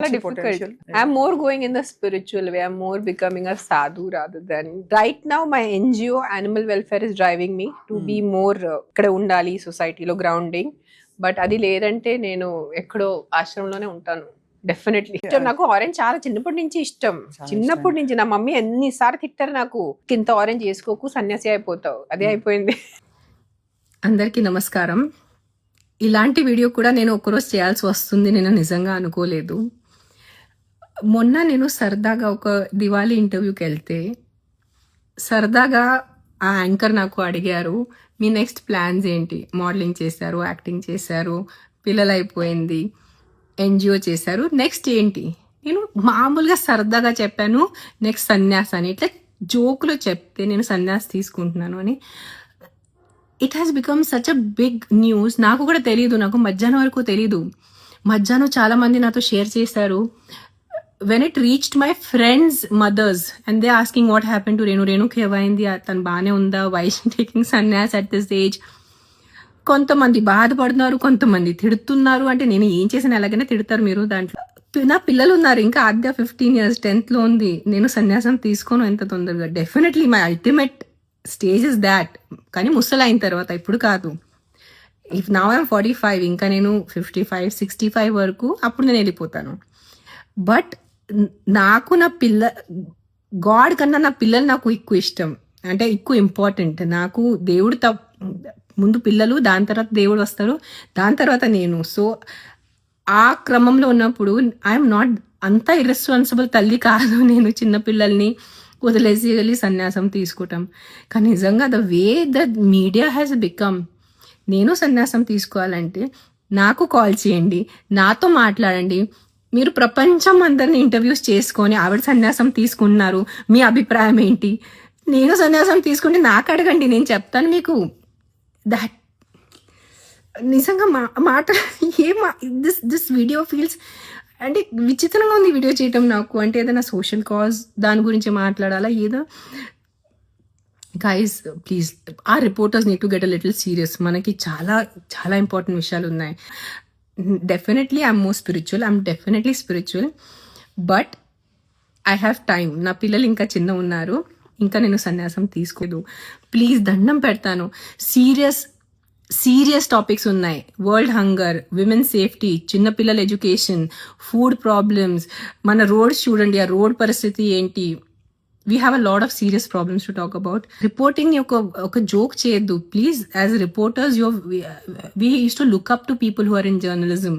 చాలా difficult. I'm more going in the spiritual way. I'm more becoming a sadhu rather than right now. My NGO animal welfare is driving me to Hmm. be more uh, ఇక్కడ ఉండాలి సొసైటీలో grounding but అది లేదంటే నేను ఎక్కడో ఆశ్రమంలోనే ఉంటాను. Definitely ఇష్టం నాకు ఆరెంజ్ చాలా చిన్నప్పటి నుంచి ఇష్టం. చిన్నప్పటి నుంచి నా మమ్మీ ఎన్నిసార్లు తిట్టారు నాకు ఇంత ఆరెంజ్ వేసుకోకు సన్యాసి అయిపోతావు. అదే Hmm. అయిపోయింది. అందరికీ నమస్కారం. ఇలాంటి వీడియో కూడా నేను ఒకరోజు చేయాల్సి వస్తుంది నేను నిజంగా అనుకోలేదు. మొన్న నేను సరదాగా ఒక దివాళీ ఇంటర్వ్యూకి వెళ్తే సరదాగా ఆ యాంకర్ నాకు అడిగారు మీ నెక్స్ట్ ప్లాన్స్ ఏంటి? మోడలింగ్ చేశారు యాక్టింగ్ చేశారు పిల్లలు అయిపోయింది ఎన్జిఓ చేశారు నెక్స్ట్ ఏంటి? నేను మామూలుగా సరదాగా చెప్పాను నెక్స్ట్ సన్యాస్ అని. ఇట్లా జోకులో చెప్తే నేను సన్యాస్ తీసుకుంటున్నాను అని. It has become such a big news నాకు కూడా తెలియదు నాకు మధ్యాహ్నం వరకు తెలియదు మధ్యాహ్నం చాలామంది నాతో షేర్ చేశారు. When it reached my friends mothers and they asking what happen to Renu రేణుకి ఏమైంది తను బాగానే ఉందా why's taking sannyas at this age కొంతమంది బాధపడుతున్నారు కొంతమంది తిడుతున్నారు. అంటే నేను ఏం చేసిన ఎలాగైనా తిడతారు మీరు దాంట్లో. నా పిల్లలు ఉన్నారు. ఇంకా ఆద్య ఫిఫ్టీన్ ఇయర్స్ టెన్త్లో ఉంది. నేను సన్యాసం తీసుకోను ఎంత తొందరగా. Definitely my ultimate stage is that కానీ ముసలి అయిన తర్వాత ఇప్పుడు కాదు. ఇఫ్ నా ఐమ్ ఫార్టీ ఫైవ్ ఇంకా నేను ఫిఫ్టీ ఫైవ్ సిక్స్టీ ఫైవ్ వరకు అప్పుడు నేను వెళ్ళిపోతాను. బట్ నాకు నా పిల్ల గాడ్ కన్నా నా పిల్లలు నాకు ఎక్కువ ఇష్టం. అంటే ఎక్కువ ఇంపార్టెంట్ నాకు దేవుడు త ముందు పిల్లలు దాని తర్వాత దేవుడు వస్తారు దాని తర్వాత నేను. సో ఆ క్రమంలో ఉన్నప్పుడు ఐఎమ్ నాట్ అంత ఇర్రెస్పాన్సిబుల్ తల్లి కాదు. నేను చిన్నపిల్లల్ని వదిలేసి వెళ్ళి సన్యాసం తీసుకుంటాం. కానీ నిజంగా the way the media has become నేను సన్యాసం తీసుకోవాలంటే నాకు కాల్ చేయండి నాతో మాట్లాడండి మీరు ప్రపంచం అందరిని ఇంటర్వ్యూస్ చేసుకొని ఆవిడ సన్యాసం తీసుకున్నారు. మీ అభిప్రాయం ఏంటి? నేను సన్యాసం తీసుకుంటే నాకు అడగండి నేను చెప్తాను మీకు. దట్ నిజంగా మా మాట ఏ దిస్ దిస్ వీడియో ఫీల్స్ అంటే విచిత్రంగా ఉంది వీడియో చేయటం నాకు. అంటే ఏదైనా సోషల్ కాజ్ దాని గురించి మాట్లాడాలా? ఏదో? గైస్ ప్లీజ్ ఆ reporters need to get a little serious మనకి చాలా చాలా ఇంపార్టెంట్ విషయాలు ఉన్నాయి. Definitely I'm more spiritual I'm definitely spiritual but I have time నా పిల్లలు ఇంకా చిన్న ఉన్నారు. ఇంకా నేను సన్యాసం తీసుకోదు ప్లీజ్ దండం పెడతాను. సీరియస్ సీరియస్ టాపిక్స్ ఉన్నాయి. వరల్డ్ హంగర్ విమెన్ సేఫ్టీ చిన్నపిల్లల ఎడ్యుకేషన్ ఫుడ్ ప్రాబ్లమ్స్ మన రోడ్స్ చూడండి. ఆ రోడ్ పరిస్థితి ఏంటి? We have a lot of serious problems to talk about reporting ఒక ఒక జోక్ చేయొద్దు please as reporters you we used to look up to people who are in journalism